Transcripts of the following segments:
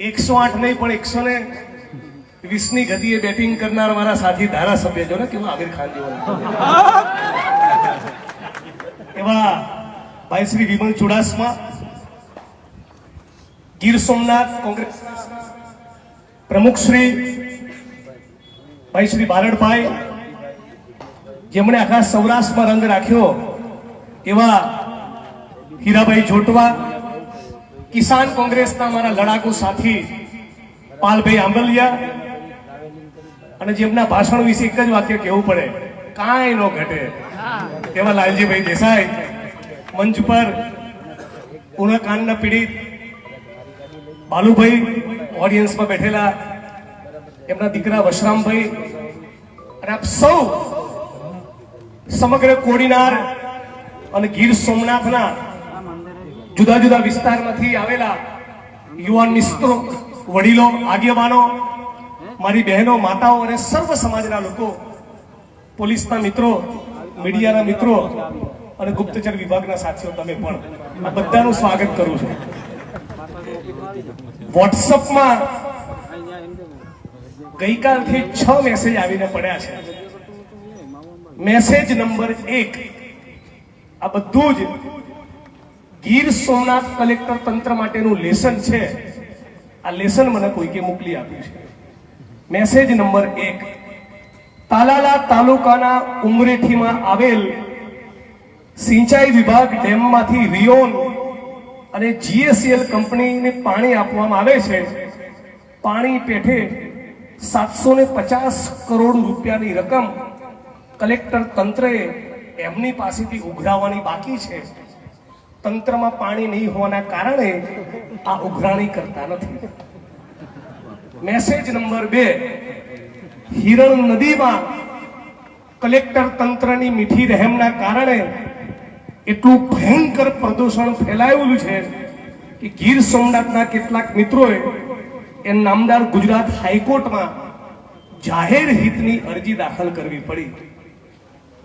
એકસો આઠ નહીં, પણ એકસો ને વીસની ગતિએ બેટિંગ કરનાર મારા સાથી ધારાસભ્ય જો ને, કેવા આમિર ખાન જેવો એવા ભાઈ શ્રી વિમલ ચુડાસમા, ગીર સોમનાથ કોંગ્રેસ પ્રમુખ શ્રી, ભાઈ શ્રી બારડભાઈ, જેમણે આખા સૌરાષ્ટ્રમાં રંગ રાખ્યો એવા હીરાભાઈ જોટવા કિસાન કોંગ્રેસના મારા લડાકુ સાથી પાલભાઈ આંબલિયા અને જેમના ભાષણ વિશે એક જ વાક્ય કહેવું પડે, કાંઈ નો ઘટે. એવા લાલજીભાઈ દેસાઈ, મંચ પર કાનના પીડિત બાલુભાઈ ઓડિયન્સમાં બેઠેલા એમના દીકરા વશરામભાઈ અને આપ સૌ સમગ્ર કોડીનાર અને ગીર સોમનાથના જુદા જુદા વિસ્તારમાંથી આવેલા યુવાન મિત્રો વડીલો, આગેવાનો, મારી બહેનો, માતાઓ અને સર્વ સમાજના લોકો, પોલીસના મિત્રો, મીડિયાના મિત્રો અને ગુપ્તચર વિભાગના સાથીઓ, તમે પણ આ બધાનું સ્વાગત કરું છું. વોટ્સઅપમાં ગઈકાલથી છ મેસેજ આવીને પડ્યા છે. મેસેજ નંબર એક, આ બધું જ ગીર સોમનાથ કલેક્ટર તંત્ર માટેનું લેસન છે. આ લેસન મને કોઈકે મોકલી આપ્યું છે. મેસેજ નંબર એક. તાલાલા તાલુકાના ઉમરેઠીમાં આવેલ સિંચાઈ વિભાગ ડેમમાંથી રિયોન અને જીએસસીએલ કંપનીને પાણી આપવામાં આવે છે. પાણી પેઠે સાતસો પચાસ કરોડ રૂપિયાની રકમ કલેક્ટર તંત્રએ એમની પાસેથી ઉઘરાવવાની બાકી છે. તંત્રમાં પાણી નહીં હોવાના કારણે આ ઉઘરાણી કરતા નથી. મેસેજ નંબર બે, હિરણ નદીમાં કલેક્ટર તંત્રની મીઠી રહેમના કારણે એટલું ભયંકર પ્રદૂષણ ફેલાયેલું છે કે ગીર સોમનાથના કેટલાક મિત્રોએ એ નામદાર ગુજરાત હાઈકોર્ટમાં જાહેર હિતની અરજી દાખલ કરવી પડી.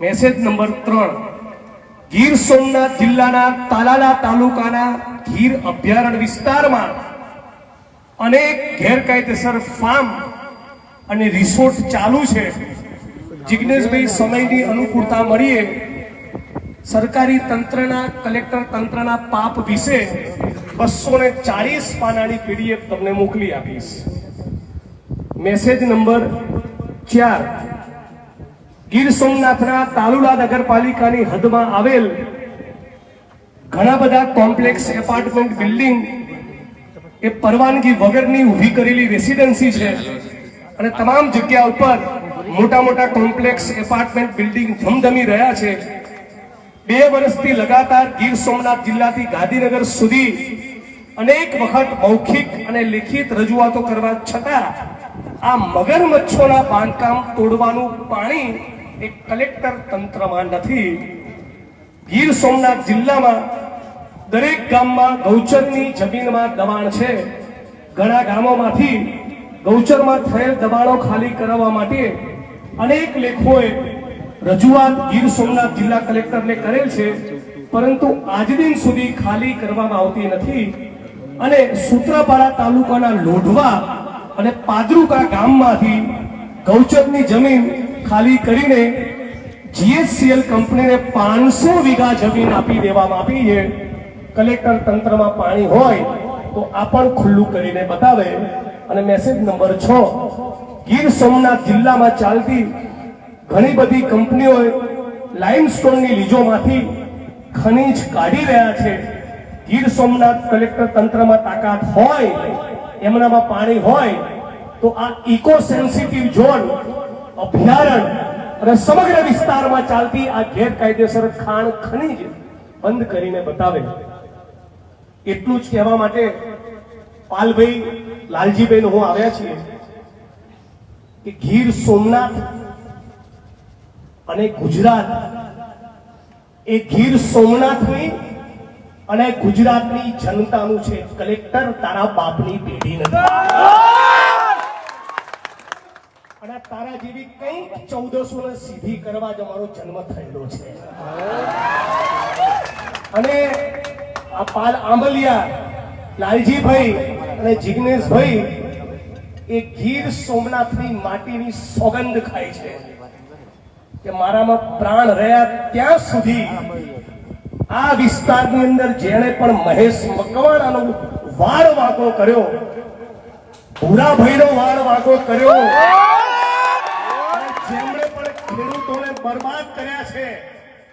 મેસેજ નંબર ત્રણ ગીર સોમનાથ જિલ્લાના તાલાલા તાલુકાના ગીર અભયારણ્ય વિસ્તારમાં અનેક ગેરકાયદેસર ફાર્મ અને રિસોર્ટ ચાલુ છે. જિજ્ઞેશભાઈ સમયની અનુકૂળતા મળીએ સરકારી તંત્રના, કલેક્ટર તંત્રના પાપ વિશે બસો ને ચાલીસ પાનાની પીડીએફ તમને મોકલી આપીશ. મેસેજ નંબર ચાર ગીર સોમનાથના તાલુલા નગરપાલિકાની હદમાં આવેલ ઘણા બધા કોમ્પ્લેક્સ, એપાર્ટમેન્ટ, બિલ્ડિંગ એ પરવાનગી વગરની ઊભી કરેલી રેસિડેન્સી છે. અને તમામ જગ્યા ઉપર મોટા મોટા કોમ્પ્લેક્સ, એપાર્ટમેન્ટ, બિલ્ડિંગ ધમધમી રહ્યા છે. બે વર્ષથી લગાતાર ગીર સોમનાથ જિલ્લાથી ગાંધીનગર સુધી અનેક વખત મૌખિક અને લિખિત રજૂઆતો કરવા છતાં આ મગરમચ્છોના બાંધકામ તોડવાનું પાણી એ કલેક્ટર તંત્રમાં નથી. ગીર સોમનાથ જિલ્લામાં દરેક ગામમાં ગૌચરની જમીનમાં દબાણ છે. ઘણા ગામોમાંથી ગૌચરમાં થયેલ દબાણો ખાલી કરાવવા માટે અનેક લેખોએ રજૂઆત ગીર સોમનાથ જિલ્લા કલેક્ટરને કરેલ છે. પરંતુ આજ દિન સુધી ખાલી કરવામાં આવતી નથી. અને સૂત્રાપાડા તાલુકાના લોઢવા અને પાદરુકા ગામમાંથી ગૌચરની જમીન ખાલી કરીને જીએસસીએલ કંપનીને પાંચસો વીઘા જમીન આપી દેવામાં આપી છે. કલેક્ટર તંત્રમાં પાણી હોય તો આ પણ ખુલ્લું કરીને બતાવે. અને મેસેજ નંબર છ, ગીર સોમનાથ જિલ્લામાં ચાલતી ઘણી બધી કંપનીઓએ લાઇમસ્ટોનની લીજોમાંથી ખનીજ કાઢી રહ્યા છે. ગીર સોમનાથ કલેક્ટર તંત્રમાં તાકાત હોય, એમનામાં પાણી હોય, તો આ ઇકો સેન્સિટિવ ઝોન અભયારણ્ય અને સમગ્ર વિસ્તારમાં ચાલતી આ ગેરકાયદેસર ખાણ ખનીજ બંધ કરીને બતાવે. એટલું જ કહેવા માટે પાલભાઈ લાલજીબેન હું આવ્યા છીએ કે ગીર સોમનાથ અને ગુજરાત, એ ગીર સોમનાથની અને ગુજરાતની જનતાનું છે. કલેક્ટર તારા બાપની પેઢી નથી. અને તારા કંઈક ચૌદસો ને સીધી કરવા જ અમારો જન્મ થયેલો છે. અને આ પાલ આંબલિયા, લાલજીભાઈ અને જિગ્નેશભાઈ એ ગીર સોમનાથની માટીની સોગંદ ખાય છે. કે મારામાં પ્રાણ રહ્યા ત્યાં સુધી આ વિસ્તારની અંદર જેણે પણ મહેશ મકવાણાનો વાળ વાંકો કર્યો, ભૂરાભાઈનો વાળ વાંકો કર્યો બરબાદ કર્યા છે.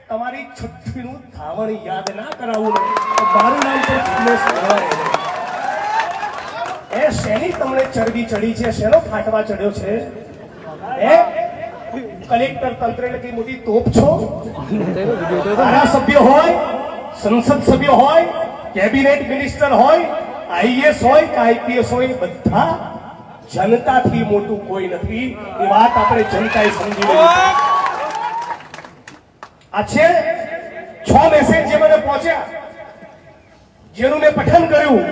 તમારી છઠ્ઠીનું ધાવણ યાદ ના કરાવું ને તો મારું નામ તો એ શેની તમને ચરબી ચડી છે? શેનો ફાટવા ચડ્યો છે? એ કલેક્ટર તંત્ર એટલે કઈ મોટી તોપ છો? ધારાસભ્ય હોય, સંસદ સભ્ય હોય, કેબિનેટ મિનિસ્ટર હોય, આઈએસ હોય કે આઈપીએસ હોય બધા જનતાથી મોટું કોઈ નથી. એ વાત આપણે જનતાએ સમજી લેવી છે છ મેસેજ જે મને પહોંચ્યા, જેનું મેં પઠન કર્યું.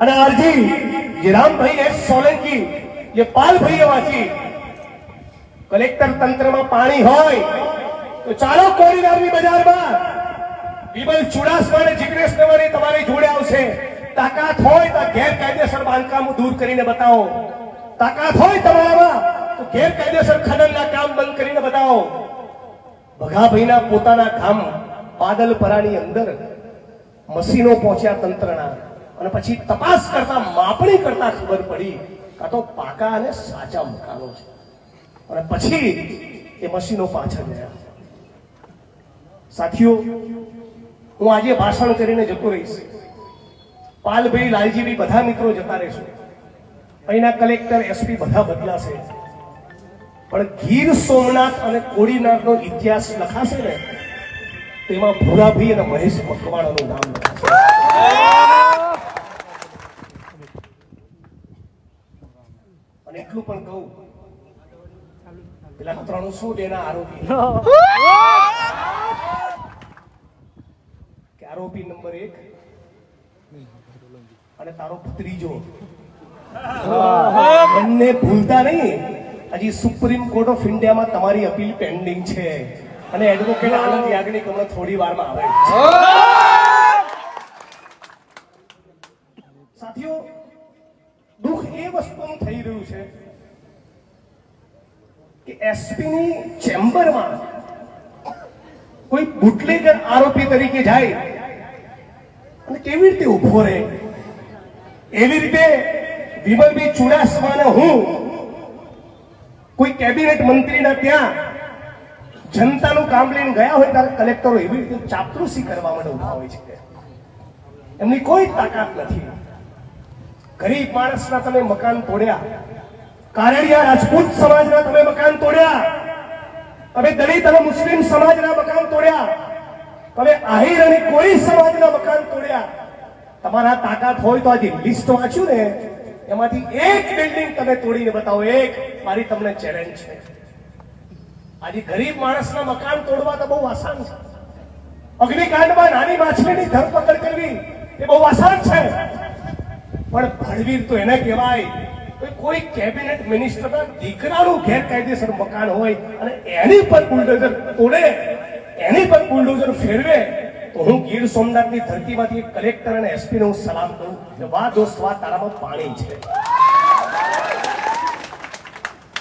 અને અરજી જે રામભાઈ સોલંકી, જે પાલભાઈએ વાંચી. કલેક્ટર તંત્રમાં પાણી હોય, તો ચાલો કોરીનારની બજારમાં. વિમલ ચુડાસમા અને જિગ્નેશ મેવાણી તમારી જોડે આવશે. તાકાત હોય તો ગેરકાયદેસર બાંધકામ દૂર કરીને બતાવો. તાકાત હોય તમારામાં, તો ગેરકાયદેસર ખનનના કામ બંધ કરીને બતાવો. ભગાભાઈના પોતાના ગામ પાદલપરાની અંદર મશીનો પહોંચ્યા તંત્રના અને પછી તપાસ કરતા, માપણી કરતા ખબર પડી કાં તો પાકા અને સાચા મકાનો છે. અને પછી એ મશીનો પાછળ ગયા. સાથીઓ, હું આજે ભાષણ કરીને જતો રહીશ. પાલભાઈ લાલજીભાઈ બધા મિત્રો જતા રહેશું. અહીંના કલેક્ટર, એસપી બધા બદલાશે. પણ ગીર સોમનાથ અને કોડીનાથનો ઇતિહાસ લખાશે ને તેમાં ભૂરાભાઈ અને મહેશ મકવાણાનું નામ અને એટલું પણ કહું, પેલા ત્રણસો બે ના આરોપી? કે આરોપી નંબર એક અને તારો ભત્રીજો બંને ભૂલતા નહીં. હજી સુપ્રીમ કોર્ટ ઓફ ઇન્ડિયામાં તમારી અપીલ પેન્ડિંગ છે. અને એડવોકેટ આનંદ યાજ્ઞિક હમણાં થોડી વારમાં આવે સાથીઓ, દુઃખ એ વસ્તુનું થઈ રહ્યું છે કે એસપી ની ચેમ્બરમાં કોઈ બુટલેગર આરોપી તરીકે જાય અને કેવી રીતે ઊભો રહે? એવી રીતે વિમલભાઈ ચુડાસમાને હું કોઈ કેબિનેટ મંત્રીના ત્યાં જનતાનું કામ લઈને ગયા હોય ત્યારે કલેક્ટરો એવી રીતે ચાપરૂસી કરવા માટે ઊભા હોય છે. એમની કોઈ તાકાત નથી. ગરીબ માણસના તમે મકાન તોડ્યા. કારણિયા રાજપૂત સમાજના તમે મકાન તોડ્યા. તમે દલિત અને મુસ્લિમ સમાજના મકાન તોડ્યા. તમે આહિર અને કોઈ સમાજના મકાન તોડ્યા. તમારા તાકાત હોય તો આજે લિસ્ટ વાંચ્યું ને. એમાંથી એક બિલ્ડિંગ તમે તોડીને બતાવો, એક. મારી તમને ચેલેન્જ છે. આજે ગરીબ માણસના મકાન તોડવા તો બહુ આસાન છે. અગ્નિકાંડમાં નાની માછલીની ધરપકડ કરવી એ બહુ આસાન છે. પણ ભણવીર તો એને કહેવાય કોઈ કેબિનેટ મિનિસ્ટરના દીકરાનું ગેરકાયદેસર મકાન હોય અને એની પર બુલડોઝર તોડે, એની પર બુલડોઝર ફેરવે તો હું ગીર સોમનાથની ધરતીમાંથી એક કલેક્ટર અને એસપી ને હું સલામ કરું. વાહ દોસ્ત, વાહ તારામાં પાણી છે.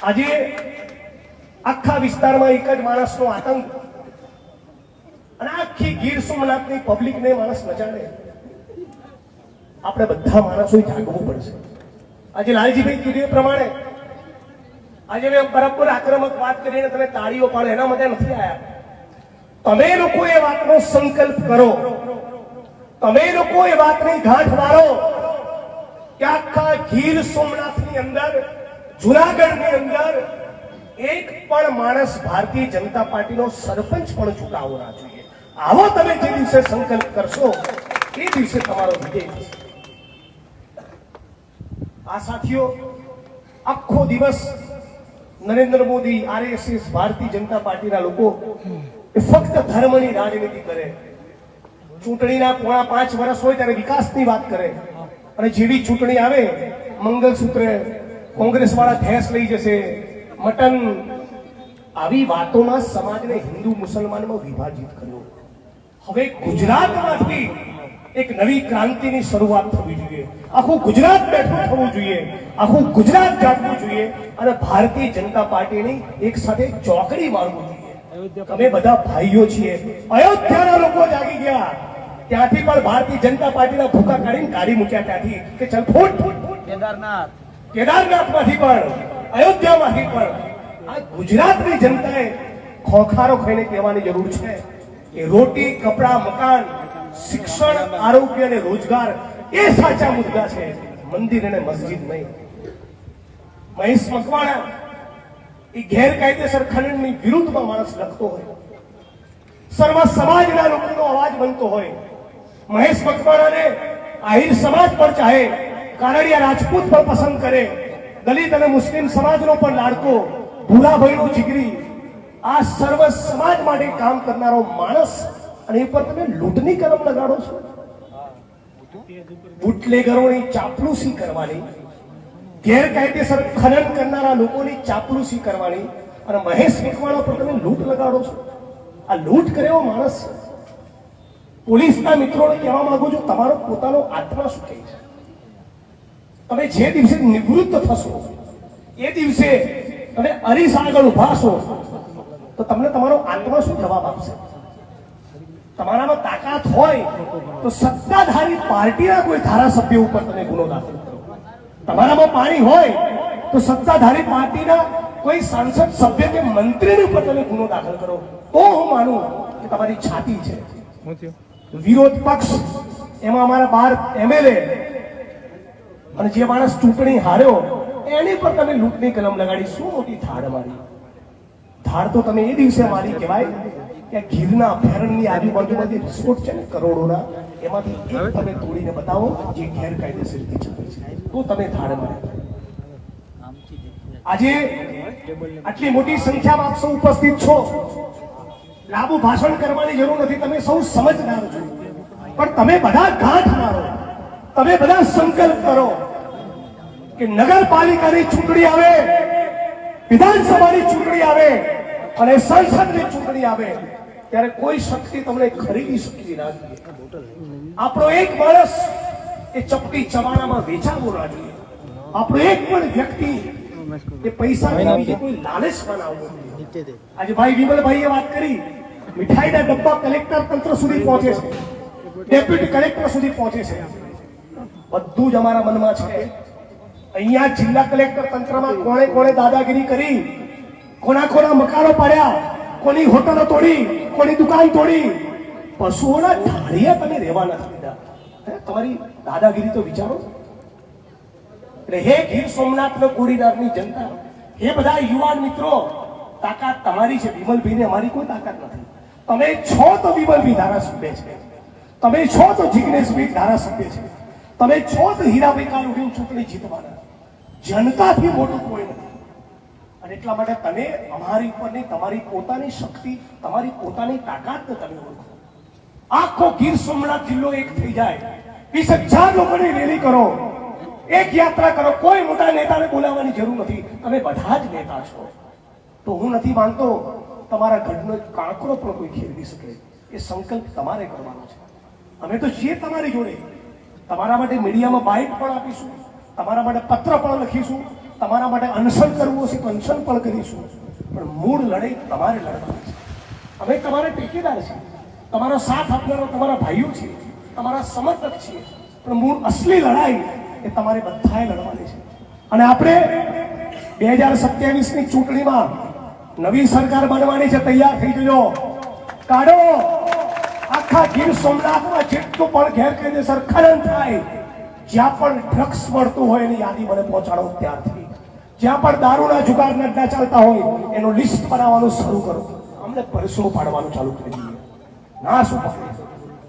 આજે આખા વિસ્તારમાં એક જ માણસનો આતંક. અને આખી ગીર સોમનાથની પબ્લિકને માણસ નચાડે આપણે બધા માણસો જાગવું પડશે. આજે લાલજીભાઈ કીધું એ પ્રમાણે. આજે મેં બરાબર આક્રમક વાત કરીને તમે તાળીઓ પાડો, એના માટે નથી આયા. તમે લોકો એ વાતનો સંકલ્પ કરો. તમે લોકો એ વાતની ગાંઠ મારો. કે આખા ગીર સોમનાથની અંદર, જુનાગઢની અંદર એક પણ માણસ ભારતીય જનતા પાર્ટીનો સરપંચ પણ ચૂંટાવો ના જોઈએ. આવો તમે જે દિવસે સંકલ્પ કરશો, એ દિવસે તમારો વિજય થશે. આ સાથીઓ, આખો દિવસ નરેન્દ્ર મોદી આરએસએસ ભારતીય જનતા પાર્ટીના લોકો એ ફક્ત ધર્મની રાજનીતિ કરે. ચૂંટણીના પોણા પાંચ વર્ષ હોય ત્યારે વિકાસની વાત કરે. અને જેવી ચૂંટણી આવે, મંગલસૂત્ર કોંગ્રેસ વાળા ભેંસ લઈ જશે. મટન આવી વાતોમાં સમાજને હિન્દુ મુસલમાનમાં વિભાજિત કર્યો. હવે ગુજરાતમાંથી એક નવી ક્રાંતિની શરૂઆત થવી જોઈએ. આખું ગુજરાત બેઠું થવું જોઈએ. આખું ગુજરાત જાગવું જોઈએ અને ભારતીય જનતા પાર્ટીની એક સાથે ચોકડી મારવું જોઈએ. અમે બધા ભાઈઓ છીએ. અયોધ્યાના લોકો જાગી ગયા. ત્યાંથી પણ ભારતીય જનતા પાર્ટીના ભૂકા કાઢીને કાઢી મૂક્યા ત્યાંથી કે ચલ ફૂટ. કેદારનાથ. કેદારનાથમાંથી પણ અયોધ્યામાંથી પણ. આ ગુજરાતની જનતાએ ખોખારો ખાઈને કહેવાની જરૂર છે કે રોટી કપડા મકાન શિક્ષણ, આરોગ્ય અને રોજગાર એ સાચા મુદ્દા છે. મંદિર અને મસ્જિદ નહીં. મહેશ મકવાણા એ ગેરકાયદેસર ખનનની વિરુદ્ધમાં માણસ લખતો હોય. સર્વ સમાજના લોકોનો અવાજ બનતો હોય. મહેશ મકવાણાને આહિર સમાજ પર ચાહે કારણિયા રાજપૂત પણ પસંદ કરે, દલિત અને મુસ્લિમ સમાજનો પણ લાડકો, ભૂલાભાઈનો જીગરી. આ સર્વ સમાજ માટે કામ કરનારો માણસ અને એ પર તમે લૂંટની કલમ લગાડો છો. બુટલેગરોની ચાપલુસી કરવાની, ગેરકાયદેસર ખનન કરનારા લોકોની ચાપલુસી કરવાની અને મહેશ મકવાણા પર તમે લૂંટ લગાડો છો. આ લૂંટ કરે એવો માણસ. છે પોલીસના મિત્રોને કહેવા માંગુ છું, તમારો પોતાનો આત્મા શું કહે છે? તમે જે દિવસે નિવૃત્ત થશો, એ દિવસે તમે અરીસ આગળ ઊભા છો, તો તમને તમારો આત્મા શું જવાબ આપશે? તમારામાં તાકાત હોય તો સત્તાધારી પાર્ટીના કોઈ ધારાસભ્ય ઉપર તમે ગુનો દાખલ કરો. તમારામાં પાણી હોય તો સત્તાધારી પાર્ટીના કોઈ સાંસદ સભ્ય કે મંત્રી ઉપર તમે ગુનો દાખલ કરો. તો હું માનું કે તમારી છાતી છે. વિરોધ પક્ષ એમાં અમારા બાર એમએલએ અને જે માણસ ચૂંટણી હાર્યો એની પર તમે લૂંટની કલમ લગાડી. શું મોટી ધાડ મારી? ધાડ તો તમે એ દિવસે મારી કહેવાય. કે ગીરના અભયારણ્યની આજુબાજુમાં જે રિસોર્ટ છે ને કરોડોના એમાંથી એક તમે તોડીને બતાવો જે ગેરકાયદેસર રીતે ચાલે છે. તો તમે ધાડ મારે આજે આટલી મોટી સંખ્યામાં આપ સૌ ઉપસ્થિત છો. લાંબુ ભાષણ કરવાની જરૂર નથી તમે સૌ સમજનાર છો. પણ તમે બધા ગાંઠ મારો. તમે બધા સંકલ્પ કરો કે નગરપાલિકાની ચૂંટણી આવે વિધાનસભાની ચૂંટણી આવે અને સંસદની ચૂંટણી આવે. ત્યારે કોઈ શક્તિ તમને ખરીદી શકતી નથી. આપણો એક માણસ એ ચપટી ચવાણામાં વેચાવો ના જોઈએ આપણો એક પણ વ્યક્તિ એ પૈસા કોઈ લાલચ બનાવવો આજે ભાઈ વિમલભાઈએ વાત કરી મીઠાઈના ડબ્બા કલેક્ટર તંત્ર સુધી પહોંચે છે. ડેપ્યુટી કલેક્ટર સુધી પહોંચે છે. બધું જ અમારા મનમાં છે. અહીંયા જિલ્લા કલેક્ટર તંત્રમાં કોણે કોણે દાદાગીરી કરી કોના કોના મકાનો પાડ્યા કોની હોટલો તોડી કોની દુકાન તોડી. પશુઓના ઢાળિયા તમે રહેવા નથી દીધા. તમારી દાદાગીરી તો વિચારો. એટલે હે ગીર સોમનાથ કોડીનારની જનતા, હે બધા યુવાન મિત્રો, તાકાત તમારી છે. વિમલભાઈને અમારી કોઈ તાકાત નથી. તમે છો તો વિમલભાઈ ધારાસભ્ય છે. તમે છો તો જિગ્નેશભાઈ ધારાસભ્ય છે. તમે છો તો હીરાભાઈ કાલુડીનું ચૂંટણી જીતવાના. જનતાથી મોટું કોઈ નથી. અને એટલા માટે તમે અમારી ઉપરની તમારી પોતાની શક્તિ, તમારી પોતાની તાકાતને તમે ઓળખો. આખો ગીર સોમનાથ જિલ્લો એક થઈ જાય. વીસ હજાર લોકોની રેલી કરો. એક યાત્રા કરો. કોઈ મોટા નેતાને બોલાવવાની જરૂર નથી. તમે બધા જ નેતા છો. તો હું નથી માનતો તમારા ગઢનો કાંકરો પણ કોઈ ખેરવી શકે. એ સંકલ્પ તમારે કરવાનો છે. અમે તો છીએ તમારી જોડે. તમારા માટે મીડિયામાં બાઇટ પણ આપીશું. તમારા માટે પત્ર પણ લખીશું. તમારા માટે અનશન કરવું હશે તો અનશન પણ કરીશું પણ મૂળ લડાઈ તમારે લડવાની છે. અમે તમારા ટેકેદાર છીએ. તમારો સાથ આપનારા તમારા ભાઈઓ છે તમારા સમર્થક છીએ. પણ મૂળ અસલી લડાઈ એ તમારે બધાએ લડવાની છે. અને આપણે બે હજાર સત્યાવીસની ચૂંટણીમાં નવી સરકાર બનવાની છે, તૈયાર થઈ જજો. કાઢો. આખા ગીર સોમનાથમાં જેટલું પણ ગેરકાયદેસર ખનન થાય, જ્યાં પણ ડ્રગ્સ મળતું હોય એની યાદી મને પહોંચાડો ત્યારથી. જ્યાં પણ દારૂના જુગાર નડના ચાલતા હોય, એનો લિસ્ટ બનાવવાનું શરૂ કરો. અમને પરસો પાડવાનું ચાલુ કરી દઈએ. ના શું પાડે?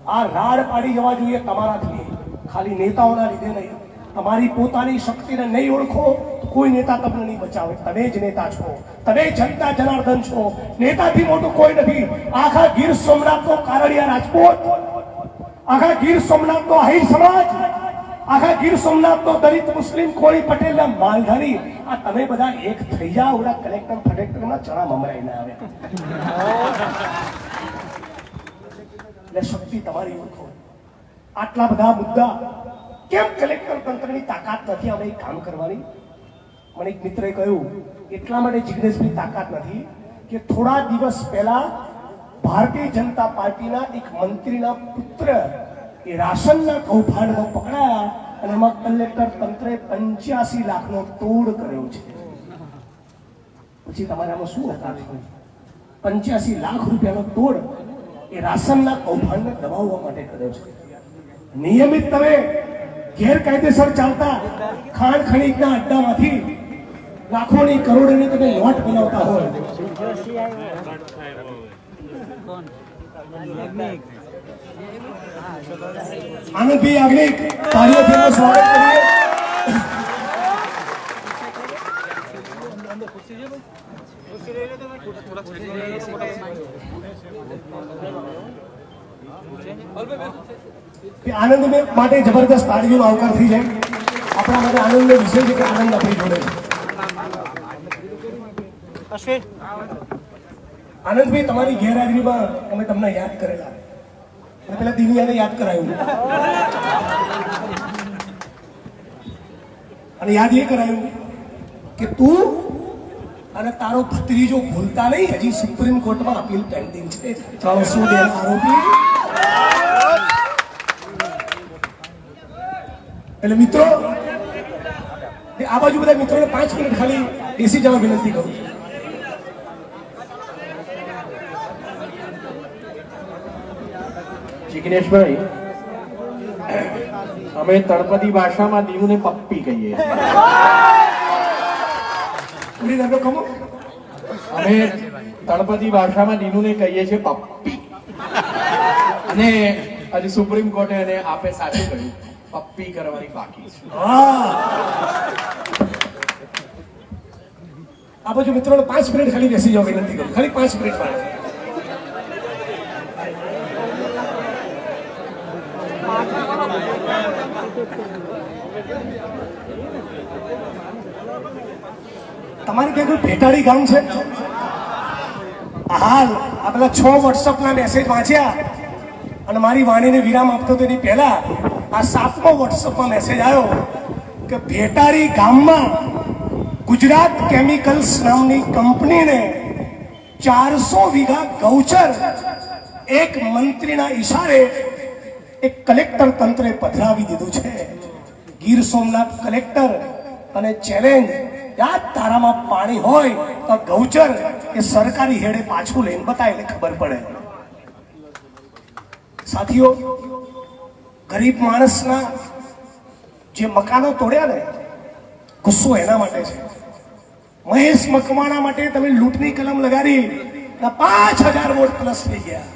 આ રાડ પાડી જવા જોઈએ તમારાથી. ખાલી નેતાઓના લીધે નહીં. તમારી પોતાની શક્તિને નહીં ઓળખો કોઈ નેતા તમને નહીં બચાવે. તમે જ નેતા છો. તમે જનતા જનાર્દન છો. નેતાથી મોટું કોઈ નથી. આખા ગીર સોમનાથનો કારડિયા રાજપૂત. આખા ગીર સોમનાથનો આહિર સમાજ. આખા ગીર સોમનાથનો દલિત મુસ્લિમ કોળી પટેલના માલધારી, આ તમે બધા એક થઈ જાઓ કલેક્ટર ના ચણા મમરાઈને આવે. એટલે શક્તિ તમારી ઓળખો. આટલા બધા મુદ્દા, કેમ કલેક્ટર તંત્રની તાકાત નથી? અમે કામ કરવાની. મને એક મિત્રએ કહ્યું, એટલા માટે જિજ્ઞેશની તાકાત નથી કે થોડા દિવસ પહેલા ભારતીય જનતા પાર્ટીના એક મંત્રીના પુત્ર એ રાશનના કૌભાંડમાં પકડાયા અને એમાં કલેક્ટર તંત્રે પંચ્યાસી લાખનો તોડ કર્યો છે. પછી તમારામાં શું હતા? પંચ્યાસી લાખ રૂપિયાનો તોડ એ રાશનના કૌભાંડને દબાવવા માટે કર્યો છે. નિયમિત તમે ગેરકાયદેસર ચાલતા ખાણ ખનીજના અડ્ડામાંથી લાખોની કરોડોની તમે લોટ બનાવતા હોય. આનંદભાઈ યાજ્ઞિક તાળીઓથી એમનું સ્વાગત કરીએ. આનંદ માટે જબરદસ્ત તાળીઓનો આવકાર થઈ જાય. આપણા માટે આનંદનો વિષય છે કે આનંદ આપણી જોડે છે. આનંદભાઈ તમારી ગેરહાજરીમાં અમે તમને યાદ કરેલા. અને પેલા દિવ્યાને યાદ કરાયું. અને યાદ એ કરાયું કે તું અને તારો ભત્રીજો ભૂલતા નહીં, હજી સુપ્રીમ કોર્ટમાં અપીલ પેન્ડિંગ છે. ત્રણસો બે આરોપી? એટલે મિત્રો આ બાજુ બધા મિત્રોને પાંચ મિનિટ ખાલી બેસી જવા વિનંતી કરું છું. જિગ્નેશભાઈ અમે તળપદી ભાષામાં દીવને પપ્પી કહીએ. અમે તળપદી ભાષામાં દીનુને કહીએ છીએ પપ્પી. અને આજે સુપ્રીમ કોર્ટે અને આપે સાચું કહ્યું પપ્પી કરવાની બાકી છે. હા. આ બાજુ મિત્રો પાંચ મિનિટ ખાલી બેસી જવા વિનંતી કરું ખાલી પાંચ મિનિટ માટે તમારે ક્યાં કોઈ ભેટાડી ગામ છે? હાલ આ પેલા છ વોટ્સઅપના મેસેજ વાંચ્યા અને મારી વાણીને વિરામ આપતો તેની પહેલા આ સાતમો વોટ્સઅપમાં મેસેજ આવ્યો કે ભેટારી ગામમાં ગુજરાત કેમિકલ્સ નામની કંપનીને ચારસો વીઘા ગૌચર એક મંત્રીના ઈશારે એક કલેક્ટર તંત્રે પધરાવી દીધું છે. ગીર સોમનાથ કલેક્ટર અને ચેલેન્જ યાદ તારામાં પાણી હોય તો ગૌચર એ સરકારી હેડે પાછું લઈને બતાય એટલે ખબર પડે. સાથીઓ, ગરીબ માણસના જે મકાનો તોડ્યા ને, ગુસ્સો એના માટે છે. મહેશ મકવાણા માટે તમે લૂંટની કલમ લગાડી પાંચ હજાર વોટ પ્લસ થઈ ગયા.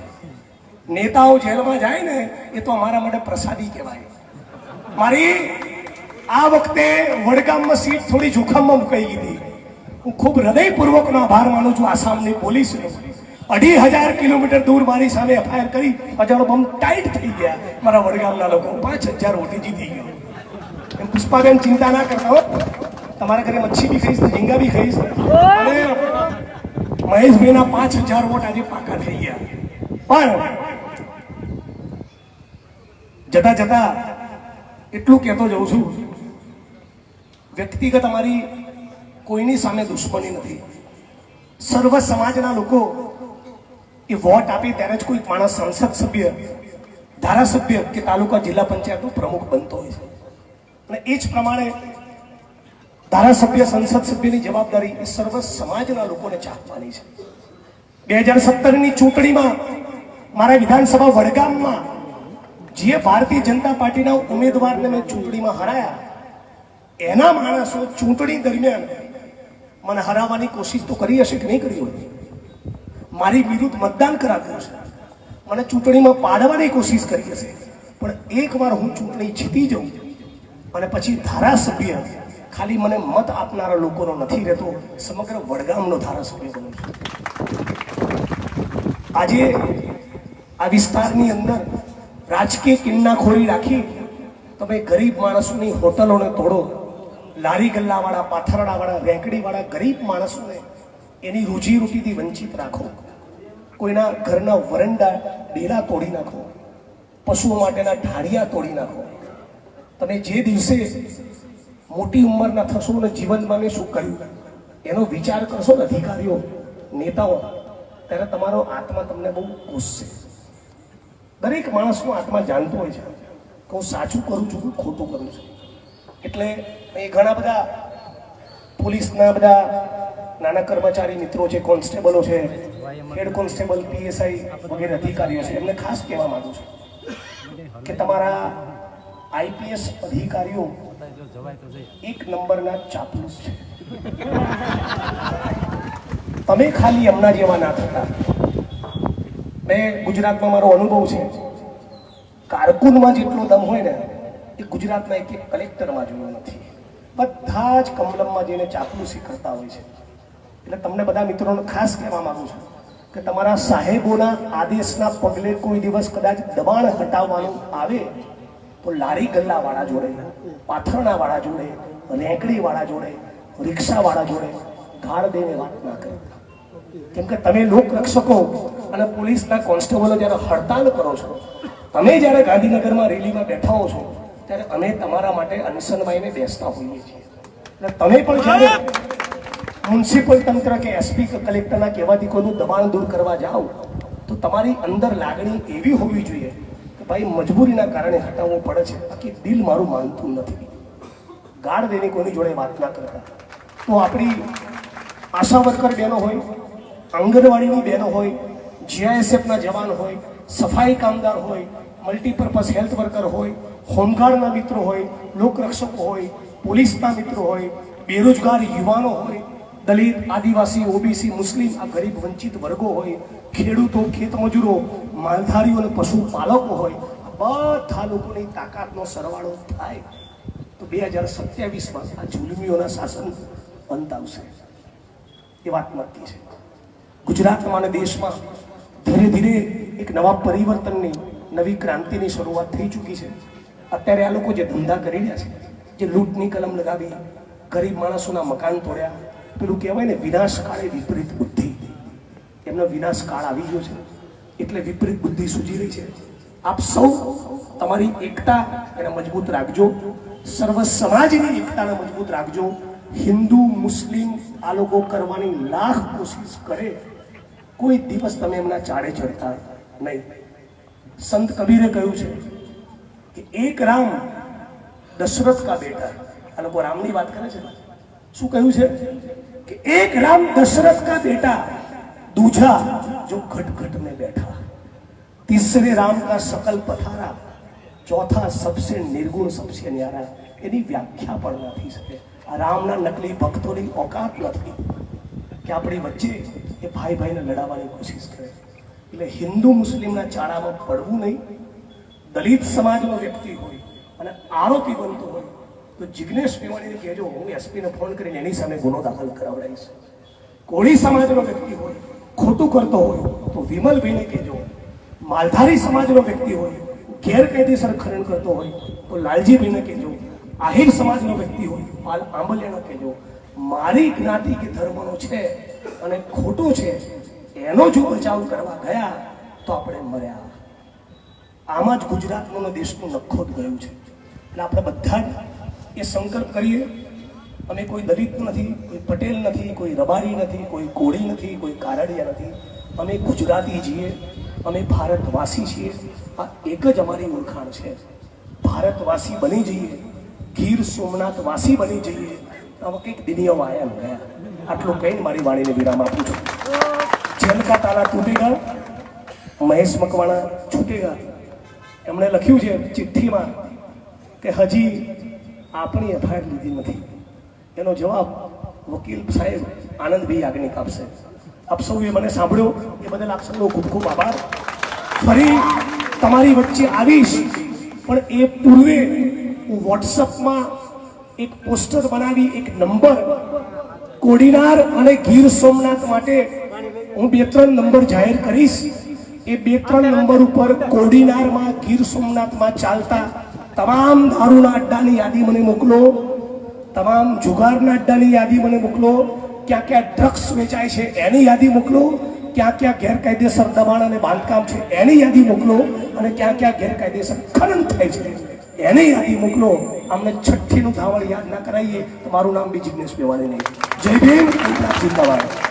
નેતાઓ જેલમાં જાય ને, એ તો અમારા માટે પ્રસાદી કહેવાય. મારી આ વખતે વડગામમાં સીટ થોડી જોખમમાં મુકાઈ ગઈ હું ખૂબ હૃદયપૂર્વકનો આભાર માનું છું આસામની પોલીસનો. અઢી હજાર કિલોમીટર દૂર મારી સામે એફઆઈઆર કરી હજારો બમ ટાઈટ થઈ ગયા. મારા વડગામના લોકો પાંચ હજાર વોટે જીતી ગયો. પુષ્પાબેન ચિંતા ના કરતા હો. તમારા ઘરે મચ્છી બી ખાઈશ, ઝીંગા બી ખાઈશ. અને મહેશભાઈના પાંચ હજાર વોટ આજે પાકા થઈ ગયા. પણ જતા જતા એટલું કહેતો જઉં છું વ્યક્તિગત અમારી કોઈની સામે દુશ્મની નથી. સર્વ સમાજના લોકો એ વોટ આપે ત્યારે જ કોઈ માણસ સંસદ સભ્ય, ધારાસભ્ય કે તાલુકા જિલ્લા પંચાયતનો પ્રમુખ બનતો હોય છે. અને એ જ પ્રમાણે ધારાસભ્ય, સંસદ સભ્યની જવાબદારી એ સર્વ સમાજના લોકોને ચાહવાની છે. બે હજાર સત્તરની ચૂંટણીમાં મારા વિધાનસભા વડગામમાં જે ભારતીય જનતા પાર્ટીના ઉમેદવારને મેં ચૂંટણીમાં હરાયા એના માણસો ચૂંટણી દરમિયાન મને હરાવવાની કોશિશ તો કરી હશે કે નહીં કરી હોય? મારી વિરુદ્ધ મતદાન કરાવ્યું છે મને ચૂંટણીમાં પાડવાની કોશિશ કરી હશે. પણ એકવાર હું ચૂંટણી જીતી જાઉં અને પછી ધારાસભ્ય ખાલી મને મત આપનારા લોકોનો નથી રહેતો, સમગ્ર વડગામનો ધારાસભ્ય બનું આજે આ વિસ્તારની અંદર રાજકીય કિન્નાખોરી રાખી તમે ગરીબ માણસોની હોટલોને તોડો. લારી ગલ્લાવાળા, પાથરડાવાળા, રેંકડીવાળા ગરીબ માણસોને એની રોજીરોટીથી વંચિત રાખો. કોઈના ઘરના વરંડા ડેરા તોડી નાખો. પશુઓ માટેના ઢાળિયા તોડી નાખો. તમે જે દિવસે મોટી ઉંમરના થશો અને જીવનમાં મેં શું કર્યું? એનો વિચાર કરશો ને અધિકારીઓ, નેતાઓ, ત્યારે તમારો આત્મા તમને બહુ ગુસ્સે દરેક માણસનો આત્મા જાણતો હોય છે. કે હું સાચું કરું છું કે ખોટું કરું છું? એટલે એ ઘણા બધા પોલીસના બધા નાના કર્મચારી મિત્રો છે, કોન્સ્ટેબલો છે, હેડ કોન્સ્ટેબલ, પીએસઆઈ વગેરે અધિકારીઓ છે, એમને ખાસ કહેવા માંગુ છું કે તમારા આઈપીએસ અધિકારીઓ એક નંબરના ચાપલુસ છે. તમે ખાલી એમના જેવા ના થતા. મેં ગુજરાતમાં મારો અનુભવ છે, કારકુનમાં જેટલો દમ હોય ને એ ગુજરાતના એક એક કલેક્ટરમાં જોયો નથી. બધા જ કમલમમાં જઈને ચાપલુસી કરતા હોય છે. એટલે તમને બધા મિત્રોને ખાસ કહેવા માગું છું કે તમારા સાહેબોના આદેશના પગલે કોઈ દિવસ કદાચ દબાણ હટાવવાનું આવે તો લારી ગલ્લાવાળા જોડે, પાથરણાવાળા જોડે, રેંકડીવાળા જોડે, રિક્ષાવાળા જોડે ગાળ દઈને વાત ના કરતા કેમ કે તમે લોક રક્ષકો અને પોલીસના કોન્સ્ટેબલો જ્યારે હડતાલ કરો છો, તમે જ્યારે ગાંધીનગરમાં રેલીમાં બેઠા હો છો ત્યારે અમે તમારા માટે અનશનભાઈને બેસતા હોઈએ છીએ. એટલે તમે પણ જ્યારે મ્યુનિસિપલ તંત્ર કે એસપી કલેક્ટરના કહેવાથી કોઈનું દબાણ દૂર કરવા જાઓ, તો તમારી અંદર લાગણી એવી હોવી જોઈએ કે ભાઈ મજબૂરીના કારણે હટાવવું પડે છે. બાકી દિલ મારું માનતું નથી. ગાઢ દઈને કોની જોડે વાત ના કરતા. તો આપણી આશા વર્કર બહેનો હોય, આંગણવાડીની બહેનો હોય, જીઆઈએસએફના જવાન હોય, સફાઈ કામદાર હોય મલ્ટીપર્પઝ હેલ્થ વર્કર હોય હોમગાર્ડના મિત્રો હોય, લોકરક્ષકો હોય, પોલીસના મિત્રો હોય, બેરોજગાર યુવાનો હોય, દલિત, આદિવાસી, ઓબીસી, મુસ્લિમ, આ ગરીબ વંચિત વર્ગો હોય, ખેડૂતો, ખેતમજૂરો, માલધારીઓ અને પશુપાલકો હોય બધા લોકોની તાકાતનો સરવાળો થાય. તો બે હજાર સત્યાવીસમાં આ જુલમીઓના શાસન અંત આવશે. એ વાત નક્કી છે. ગુજરાતમાં અને દેશમાં ધીરે ધીરે એક નવા પરિવર્તનની, નવી ક્રાંતિની શરૂઆત થઈ ચૂકી છે. અત્યારે આ લોકો જે ધંધા કરી રહ્યા છે, જે લૂંટની કલમ લગાવી, ગરીબ માણસોના મકાન તોડ્યા, પેલું કહેવાય ને વિનાશ કાળે વિપરીત બુદ્ધિ. એમનો વિનાશ કાળ આવી ગયો છે. એટલે વિપરીત બુદ્ધિ સૂજી રહી છે. આપ સૌ તમારી એકતા એને મજબૂત રાખજો. સર્વ સમાજની એકતાને મજબૂત રાખજો. હિન્દુ, મુસ્લિમ આ લોકો કરવાની લાખ કોશિશ કરે. કોઈ દિવસ તમે એમના ચાડે ચડતા નહીં. સંત કબીરે કહ્યું છે કે એક રામ દશરથ કા બેટા આ લોકો રામની વાત કરે છે શું કહ્યું છે? કે એક રામ દશરથ કા બેટા દૂજા જો ઘટઘટ મેં બેઠા તીસરે રામ કા સકલ પથારા ચોથા સબસે નિર્ગુણ, સબસે ન્યારા એની વ્યાખ્યા પણ નથી શકે. આ રામના નકલી ભક્તોની ઓકાત નથી. કે આપણી વચ્ચે એ ભાઈ ભાઈને લડાવવાની કોશિશ કરે. એટલે હિન્દુ મુસ્લિમના ચાળામાં પડવું નહીં. દલિત સમાજનો વ્યક્તિ હોય અને આરોપી બનતો હોય, તો જિજ્ઞેશ મેવાણીને કહેજો, હું એસપીને ફોન કરીને એની સામે ગુનો દાખલ કરાવડાવીશ. કોળી સમાજનો વ્યક્તિ હોય, ખોટું કરતો હોય, તો વિમલભાઈને કહેજો, માલધારી સમાજનો વ્યક્તિ હોય, ગેરકાયદેસર ખનન કરતો હોય, તો લાલજીભાઈને કહેજો, આહિર સમાજનો વ્યક્તિ હોય, પાલ આંબલિયાને કહેજો, મારી જ્ઞાતિ કે ધર્મનો છે અને ખોટું છે, એનો જો બચાવ કરવા ગયા, તો આપણે મર્યા. આમાં જ ગુજરાતનું અને દેશનું નખોદ ગયું છે. એટલે આપણે બધા જ એ સંકલ્પ કરીએ અમે કોઈ દલિત નથી કોઈ પટેલ નથી કોઈ રબારી નથી કોઈ કોળી નથી કોઈ કારડિયા નથી. અમે ગુજરાતી છીએ અમે ભારતવાસી છીએ. આ એક જ અમારી ઓળખાણ છે. ભારતવાસી બની જઈએ ગીર સોમનાથવાસી બની જઈએ. આમાં કંઈક દિનિયો આયા ગયા આટલું કહીને મારી વાણીને વિરામ આપું છું. જેલકા તાલા તૂટેગા મહેશ મકવાણા છૂટેગા એમણે લખ્યું છે ચિઠ્ઠીમાં કે હજી આપણી એફઆઈઆર લીધી નથી. એનો જવાબ વકીલ સાહેબ આનંદભાઈ યાજ્ઞિક આપશે આપ સૌએ મને સાંભળ્યો, એ બદલ આપ સૌનો ખૂબ ખૂબ આભાર. ફરી તમારી વચ્ચે આવીશ, પણ એ પૂર્વે હું વોટ્સઅપમાં એક પોસ્ટર બનાવી, એક નંબર કોડીનાર અને ગીર સોમનાથ માટે હું બે ત્રણ નંબર જાહેર કરીશ. એ બે ત્રણ નંબર ઉપર કોડીનારમાં ગીર સોમનાથમાં ચાલતા તમામ દારૂના અડ્ડાની યાદી મને મોકલો. તમામ જુગારના અડ્ડાની યાદી મને મોકલો. ક્યાં ક્યાં ડ્રગ્સ વેચાય છે એની યાદી મોકલો. ક્યાં ક્યાં ગેરકાયદેસર દબાણ અને બાંધકામ છે એની યાદી મોકલો. અને ક્યાં ક્યાં ગેરકાયદેસર ખનન થાય છે એની યાદી મોકલો. અમને છઠ્ઠીનું ધાવણ યાદ ના કરાવીએ તો મારું નામ બી જિજ્ઞેશ મેવાણી નહીં જય ભીમ. જિંદાબાદ.